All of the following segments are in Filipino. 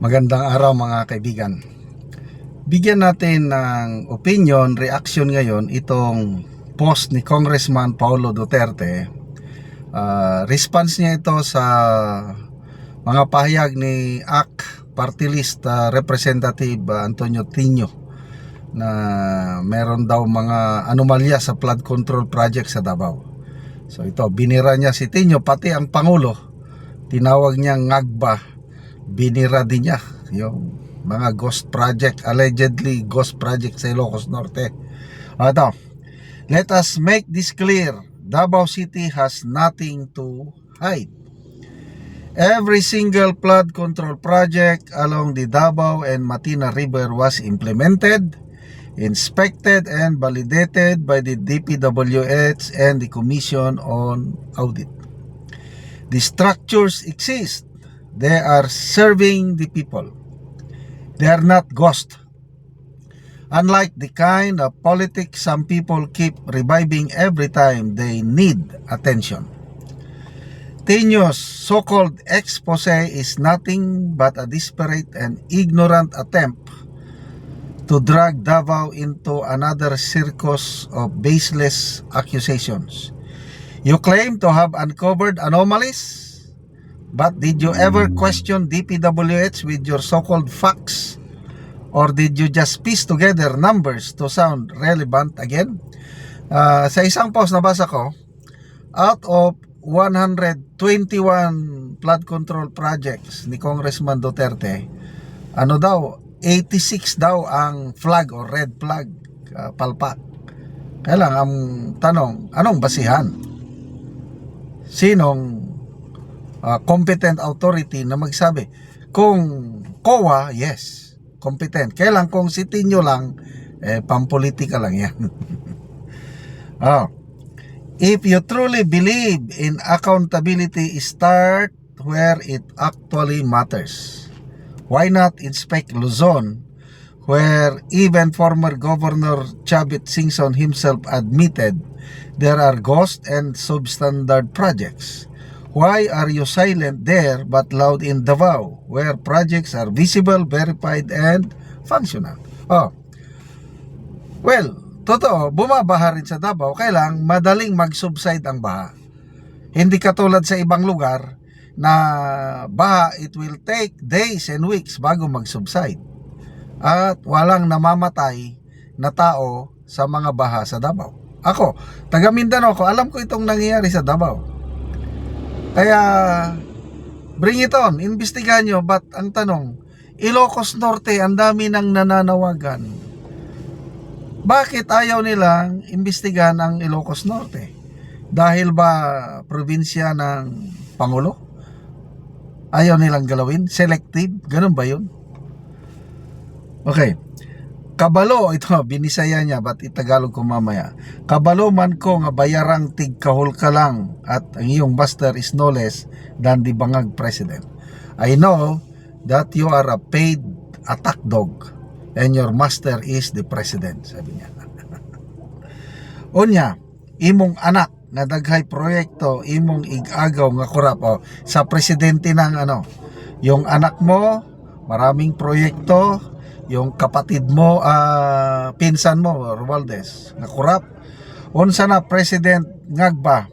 Magandang araw mga kaibigan. Bigyan natin ng opinion, reaction ngayon itong post ni Congressman Paulo Duterte. Ah, response niya ito sa mga pahayag ni AC Party List ah, Representative Antonio Tino na meron daw mga anomalya sa flood control project sa Davao. So ito, binira niya si Tino pati ang Pangulo. Tinawag niya ngagba binira din niya yung mga ghost project allegedly ghost project sa Ilocos Norte. Ito let us make this clear. Davao City has nothing to hide. Every single flood control project along the Davao and Matina River was implemented inspected and validated by the DPWH and the Commission on Audit. The structures exist They are serving the people. They are not ghosts. Unlike the kind of politics some people keep reviving every time they need attention. Tino's so-called expose is nothing but a desperate and ignorant attempt to drag Davao into another circus of baseless accusations. You claim to have uncovered anomalies But did you ever question DPWH with your so-called facts? Or did you just piece together numbers to sound relevant again? Uh, sa isang post na basa ko, out of 121 flood control projects ni Congressman Duterte, ano daw, 86 daw ang flag or red flag uh, palpa. Kaya lang, ang tanong, anong basihan? Sinong uh, competent authority na magsabi. Kung COA, yes, competent. Kailan kung si Tinyo lang, eh, pampolitika lang yan. oh. If you truly believe in accountability, start where it actually matters. Why not inspect Luzon, where even former Governor Chavit Singson himself admitted there are ghost and substandard projects? Why are you silent there but loud in Davao, where projects are visible, verified, and functional? Oh. Well, totoo, bumabaha rin sa Davao, kailang madaling mag-subside ang baha. Hindi katulad sa ibang lugar na baha, it will take days and weeks bago mag-subside. At walang namamatay na tao sa mga baha sa Davao. Ako, taga Mindanao ko, alam ko itong nangyayari sa Davao. Kaya, bring it on. Imbestigahan nyo. But ang tanong, Ilocos Norte, ang dami nang nananawagan. Bakit ayaw nilang imbestigahan ang Ilocos Norte? Dahil ba probinsya ng Pangulo? Ayaw nilang galawin? Selective? Ganun ba yun? Okay. Kabalo, ito, binisaya niya, ba't itagalog ko mamaya. Kabalo man ko nga bayarang tig kahul ka lang at ang iyong master is no less than the bangag president. I know that you are a paid attack dog and your master is the president, sabi niya. Unya, imong anak na daghay proyekto, imong igagaw nga kurap o, sa presidente ng ano, yung anak mo, maraming proyekto, yung kapatid mo, ah, pinsan mo, Romualdez, nga kurap. Unsa na president ngagba,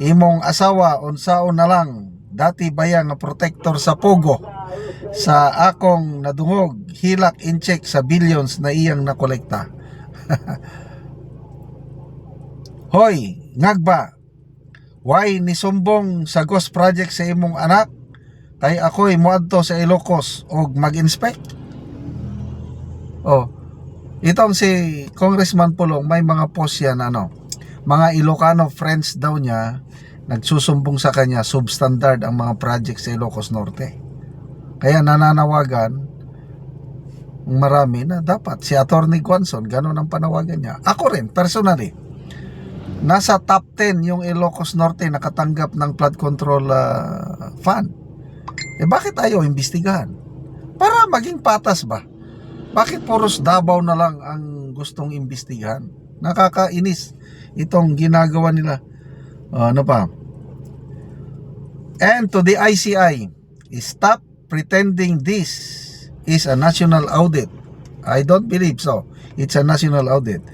imong asawa unsaon na lang, dati baya nga protector sa Pogo, sa akong nadungog, hilak in check sa billions na iyang nakolekta. Hoy, ngagba, why ni sumbong sa ghost project sa imong anak? Kay ako'y muadto sa Ilocos og mag-inspect? Oh, itong si Congressman Pulong, may mga post yan, ano, mga Ilocano friends daw niya, nagsusumbong sa kanya, substandard ang mga project sa Ilocos Norte. Kaya nananawagan, marami na dapat. Si Attorney Guanson, ganun ang panawagan niya. Ako rin, personally, nasa top 10 yung Ilocos Norte nakatanggap ng flood control uh, fund. Eh bakit ayaw imbestigahan? Para maging patas ba? Bakit puros Davao na lang ang gustong imbestigahan? Nakakainis itong ginagawa nila. Uh, ano pa? And to the ICI, stop pretending this is a national audit. I don't believe so. It's a national audit.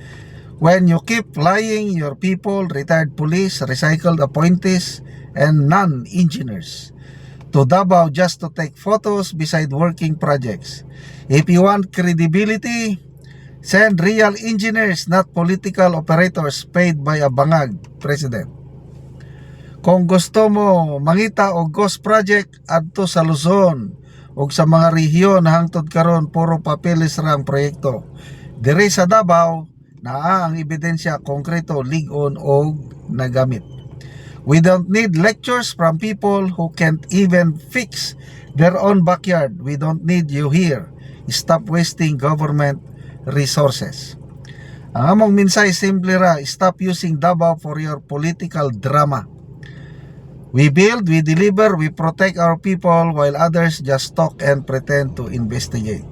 When you keep lying your people, retired police, recycled appointees, and non-engineers to Davao just to take photos beside working projects. If you want credibility, send real engineers, not political operators paid by a bangag president. Kung gusto mo mangita og ghost project adto sa Luzon ug sa mga rehiyon hangtod karon puro papeles ra ang proyekto. Diri sa Davao naa ang ebidensya konkreto ligon og nagamit. We don't need lectures from people who can't even fix their own backyard. We don't need you here. Stop wasting government resources. Ang among minsay simple ra, stop using Davao for your political drama. We build, we deliver, we protect our people while others just talk and pretend to investigate.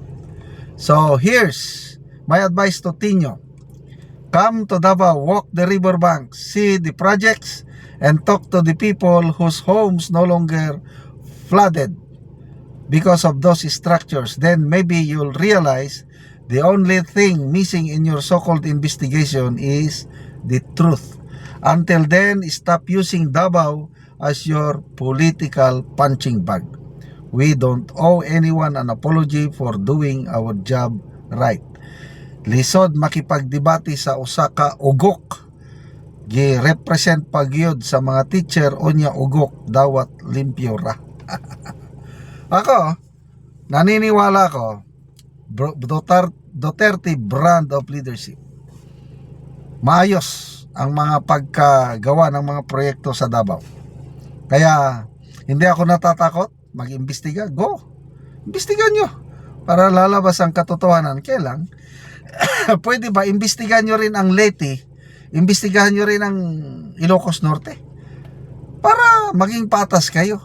So here's my advice to Tino. Come to Davao, walk the riverbank, see the projects, and talk to the people whose homes no longer flooded because of those structures. Then maybe you'll realize the only thing missing in your so-called investigation is the truth. Until then, stop using Davao as your political punching bag. We don't owe anyone an apology for doing our job right. Lisod makipagdebate sa usa ka ugok gi-represent pagyud sa mga teacher unya ugok dawat limpyo ra. ako, naniniwala ko Duterte brand of leadership. Maayos ang mga pagkagawa ng mga proyekto sa Davao. Kaya hindi ako natatakot mag-imbestiga. Go! Imbestigan nyo para lalabas ang katotohanan. Kailang pwede ba imbestigahan nyo rin ang Leyte, imbestigahan nyo rin ang Ilocos Norte para maging patas kayo.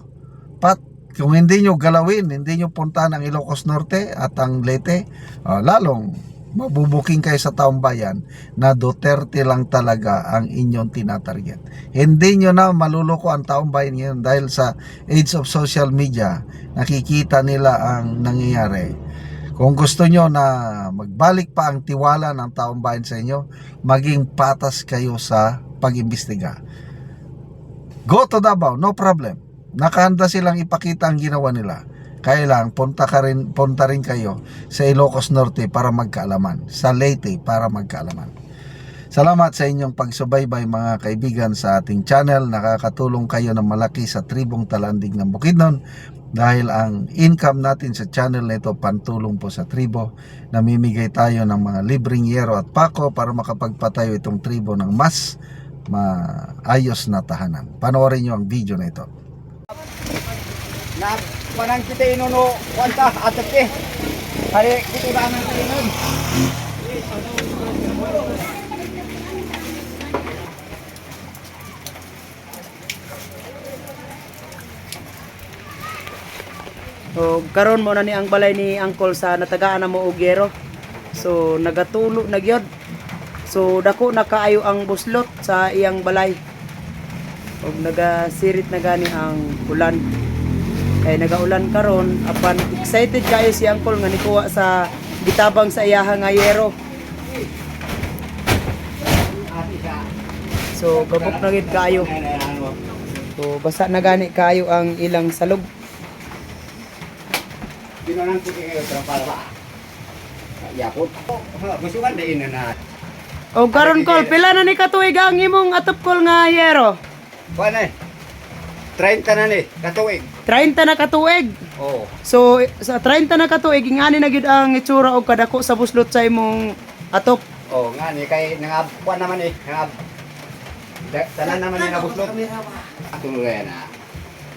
Pat kung hindi nyo galawin, hindi nyo puntahan ang Ilocos Norte at ang Leyte, ah, lalong mabubuking kayo sa taong bayan na Duterte lang talaga ang inyong tinatarget. Hindi nyo na maluloko ang taong bayan ngayon dahil sa age of social media, nakikita nila ang nangyayari. Kung gusto nyo na magbalik pa ang tiwala ng taong bayan sa inyo, maging patas kayo sa pag-imbestiga. Go to Davao, no problem. Nakahanda silang ipakita ang ginawa nila. Kaya lang, punta, ka rin, punta rin kayo sa Ilocos Norte para magkaalaman. Sa Leyte para magkaalaman. Salamat sa inyong pagsubaybay mga kaibigan sa ating channel. Nakakatulong kayo ng malaki sa tribong talandig ng Bukidnon dahil ang income natin sa channel na ito pantulong po sa tribo. Namimigay tayo ng mga libreng yero at pako para makapagpatayo itong tribo ng mas maayos na tahanan. Panoorin nyo ang video na ito. na panang kita inuno kwanta atat ke hari kita na nang So, karon mo na ni ang balay ni Uncle sa natagaan na mo og. So, nagatulo na gyud. So, dako na kaayo ang buslot sa iyang balay. Og nagasirit na gani ang ulan. Kay nagaulan karon, apan excited kayo si Uncle nga nikuha sa gitabang sa iyaha nga yero. So, gabok na gid kayo. So, basa na gani kayo ang ilang salog. Pinonan ko kayo trapal ba? Yapot musukan din na O karon kol, pila na ni katuig ang imong atop kol nga yero? kuan eh. 30 na ni katuig. 30 na katuig. oh So sa 30 na katuig ingani na gid ang itsura og kadako sa buslot sa imong atop. oh nga ni kay nangab kuan naman eh nangab. Tanan naman ni nabuslot tuloy na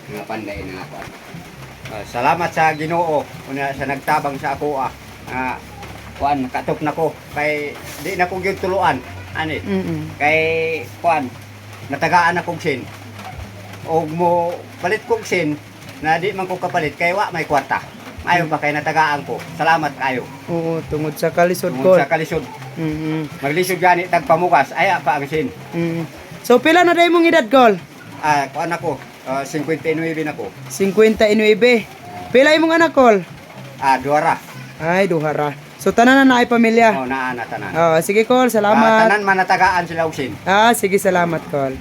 nga panday na kuan Ah, salamat sa Ginoo. Una sa nagtabang sa ako ah. Nga kuan katok na ko kay di na ko gyud tuluan ani. Mm. kay kuan natagaan akong sin. Og mo palit kong sin na di man ko kapalit kay wa may kwarta. Ayo pa kay natagaan ko. Salamat kayo. Oo, tungod sa kalisod tungod kol. sa kalisod. Mm. maglisod gani tagpamukas. Aya pa ang sin. Mm. So pila na day mong edad kol? ah kuan ako ah, 59 na ko 59. Pila imong anak kol? Ah, duara. Ay, duha ra. So tanan na naay pamilya. Oh, naa na tanan. Oh, sige kol, Ah, salamat. tanan man natagaan sila usin. Ah, sige salamat kol.